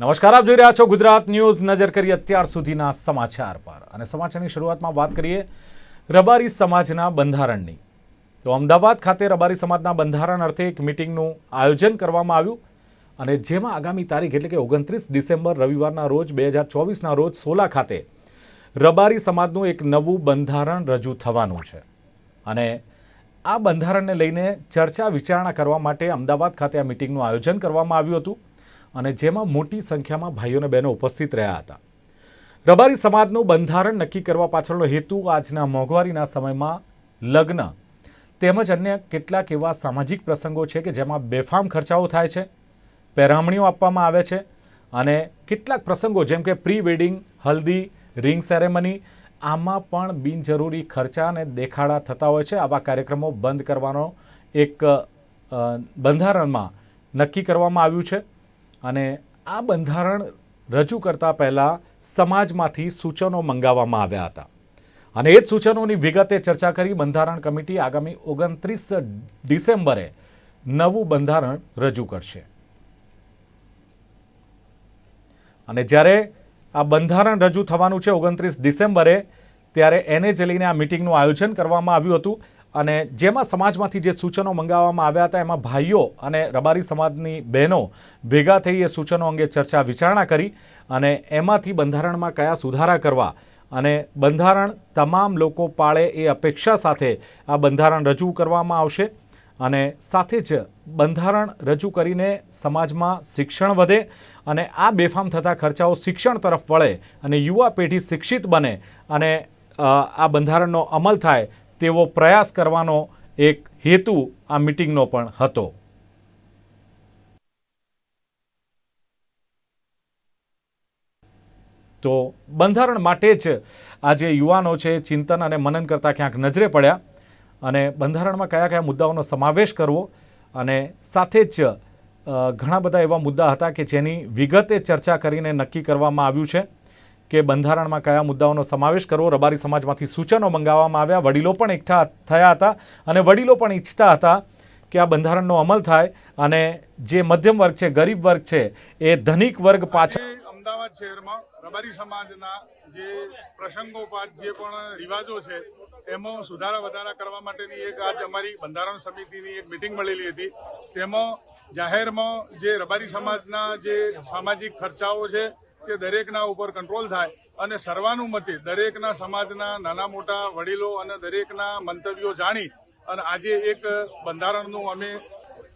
નમસ્કાર, આપ જોઈ રહ્યા છો ગુજરાત ન્યૂઝ. નજર કરીએ અત્યાર સુધીના સમાચાર પર. અને સમાચારની શરૂઆતમાં વાત કરીએ રબારી સમાજના બંધારણની. તો અમદાવાદ ખાતે રબારી સમાજના બંધારણ અર્થે એક મિટિંગનું આયોજન કરવામાં આવ્યું. અને જેમાં આગામી તારીખ એટલે કે ઓગણત્રીસ ડિસેમ્બર રવિવારના રોજ બે હજાર ચોવીસના રોજ સોલા ખાતે રબારી સમાજનું એક નવું બંધારણ રજૂ થવાનું છે. અને આ બંધારણને લઈને ચર્ચા વિચારણા કરવા માટે અમદાવાદ ખાતે આ મિટિંગનું આયોજન કરવામાં આવ્યું હતું. અને જેમાં મોટી સંખ્યામાં ભાઈઓ અને બહેનો ઉપસ્થિત રહ્યા હતા. રબારી સમાજનું બંધારણ નક્કી કરવા પાછળનો હેતુ આજના મોંઘવારીના સમયમાં લગ્ન, તેમજ અન્ય કેટલાક એવા સામાજિક પ્રસંગો છે કે જેમાં બેફામ ખર્ચાઓ થાય છે, પહેરામણીઓ આપવામાં આવે છે અને કેટલાક પ્રસંગો જેમ કે pre wedding haldi, ring ceremony, આમાં પણ બિનજરૂરી ખર્ચા અને દેખાડા થતા હોય છે. આવા કાર્યક્રમો બંધ કરવાનો એક બંધારણમાં નક્કી કરવામાં આવ્યું છે. અને આ બંધારણ રજૂ કરતા પહેલાં સમાજમાંથી સૂચનો મંગાવવામાં આવ્યા હતા. અને એ જ સૂચનોની વિગતે ચર્ચા કરી બંધારણ કમિટી આગામી ઓગણત્રીસ ડિસેમ્બરે નવું બંધારણ રજૂ કરશે. અને જ્યારે આ બંધારણ રજૂ થવાનું છે ઓગણત્રીસ ડિસેમ્બરે, ત્યારે એને જ લઈને આ મિટિંગનું આયોજન કરવામાં આવ્યું હતું. અને જેમાં સમાજમાંથી જે સૂચનો મંગાવવામાં આવ્યા હતા, એમાં ભાઈઓ અને રબારી સમાજની બહેનો ભેગા થઈ એ સૂચનો અંગે ચર્ચા વિચારણા કરી અને એમાંથી બંધારણમાં કયા સુધારા કરવા અને બંધારણ તમામ લોકો પાળે એ અપેક્ષા સાથે આ બંધારણ રજૂ કરવામાં આવશે અને સાથે જ બંધારણ રજૂ કરીને સમાજમાં શિક્ષણ વધે અને આ બેફામ થતા ખર્ચાઓ શિક્ષણ તરફ વળે અને યુવા પેઢી શિક્ષિત બને અને આ બંધારણનો અમલ થાય તેવો પ્રયાસ કરવાનો એક હેતુ આ મિટિંગનો પણ હતો. તો બંધારણ માટે જ આ જે યુવાનો છે ચિંતન અને મનન કરતા ક્યાંક નજરે પડ્યા અને બંધારણમાં કયા કયા મુદ્દાઓનો સમાવેશ કરવો અને સાથે જ ઘણા બધા એવા મુદ્દા હતા કે જેની વિગતે ચર્ચા કરીને નક્કી કરવામાં આવ્યું છે. કે બંધારણમાં કયા મુદ્દાઓનો સમાવેશ કરવો, રબારી સમાજમાંથી સૂચનો મંગાવવામાં આવ્યા, વડીલો પણ એકઠા થયા હતા અને વડીલો પણ ઈચ્છતા હતા કે આ બંધારણનો અમલ થાય અને જે મધ્યમ વર્ગ છે, ગરીબ વર્ગ છે, એ ધનિક વર્ગ પાછળ અમદાવાદ શહેરમાં રબારી સમાજના જે પ્રસંગોપાત જે પણ રિવાજો છે એમાં સુધારા વધારા કરવા માટેની એક આજ અમારી બંધારણ સમિતિની એક મિટિંગ મળેલી હતી. તેમાં જાહેરમાં જે રબારી સમાજના જે સામાજિક ખર્ચાઓ છે તે દરેકના ઉપર કંટ્રોલ થાય અને સર્વાનુમતે દરેકના સમાજના નાના મોટા વડીલો અને દરેકના મંતવ્યો જાણી અને આજે એક બંધારણનું અમે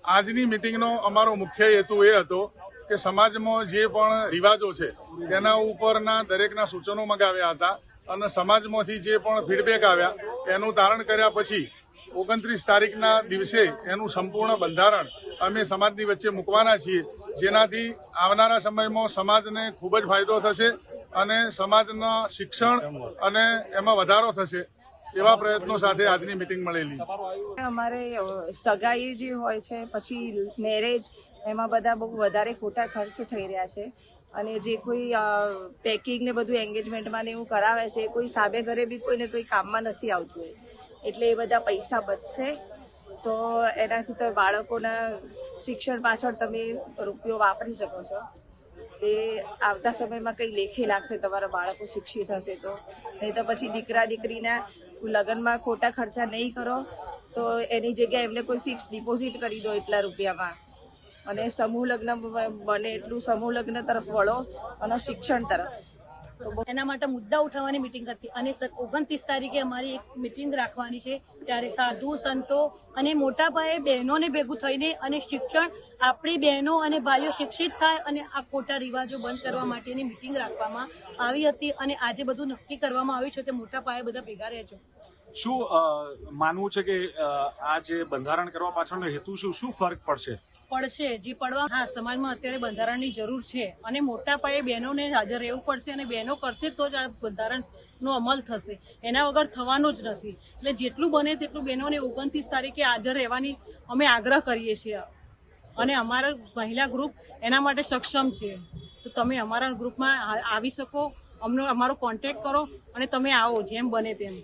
આજની મિટિંગનો અમારો મુખ્ય હેતુ એ હતો કે સમાજમાં જે પણ રિવાજો છે, તેના ઉપરના દરેકના સૂચનો મગાવ્યા હતા અને સમાજમાંથી જે પણ ફીડબેક આવ્યા એનું તારણ કર્યા પછી ઓગણત્રીસ તારીખના દિવસે એનું સંપૂર્ણ બંધારણ અમે સમાજની વચ્ચે મૂકવાના છીએ. જેનાથી આવનારા સમયમાં સમાજને ખૂબ જ ફાયદો થશે અને સમાજના શિક્ષણ અને એમાં વધારો થશે એવા પ્રયત્નો સાથે આજની મિટિંગ મળેલી. અમારે સગાઈ જે હોય છે, પછી મેરેજ, એમાં બધા બહુ વધારે ખોટા ખર્ચ થઈ રહ્યા છે. અને જે કોઈ પેકિંગ ને બધું એન્ગેજમેન્ટમાં ને એવું કરાવે છે, કોઈ સાબે ઘરે બી કોઈને કોઈ કામમાં નથી આવતું એટલે એ બધા પૈસા બચશે. તો એનાથી તો બાળકોના શિક્ષણ પાછળ તમે રૂપિયો વાપરી શકો છો. એ આવતા સમયમાં કંઈ લેખે લાગશે, તમારા બાળકો શિક્ષિત હશે તો. નહીં તો પછી દીકરા દીકરીના લગ્નમાં ખોટા ખર્ચા નહીં કરો. તો એની જગ્યાએ એમને કોઈ ફિક્સ ડિપોઝિટ કરી દો એટલા રૂપિયામાં. અને સમૂહ લગ્ન બને એટલું સમૂહ લગ્ન તરફ વળો અને શિક્ષણ તરફ. એના માટે મુદ્દા ઉઠાવવાની મિટિંગ હતી અને ઓગણત્રીસ તારીખે અમારી એક મિટિંગ રાખવાની છે, ત્યારે સાધુ, સંતો અને મોટા પાયે બહેનોને ભેગું થઈને અને શિક્ષણ આપણી બહેનો અને ભાઈઓ શિક્ષિત થાય અને આ ખોટા રિવાજો બંધ કરવા માટેની મિટિંગ રાખવામાં આવી હતી અને આજે બધું નક્કી કરવામાં આવ્યું છે, તે મોટા પાયે બધા ભેગા રહેજો શું માનવું છે કે આ જે બંધારણ કરવા પાછળનો હેતુ શું શું ફરક પડશે? પડશે. જે, પડવા. હા, સમાજમાં અત્યારે બંધારણની જરૂર છે અને મોટા પાયે બહેનોને હાજર રહેવું પડશે અને બહેનો કરશે તો જ આ બંધારણનો અમલ થશે. એના વગર થવાનું જ નથી. એટલે જેટલું બને તેટલું બહેનોને ઓગણત્રીસ તારીખે હાજર રહેવાની અમે આગ્રહ કરીએ છીએ. અને અમારા મહિલા ગ્રુપ એના માટે સક્ષમ છે. તો તમે અમારા ગ્રુપમાં આવી શકો. અમને, અમારો કોન્ટેક કરો અને તમે આવો, જેમ બને તેમ.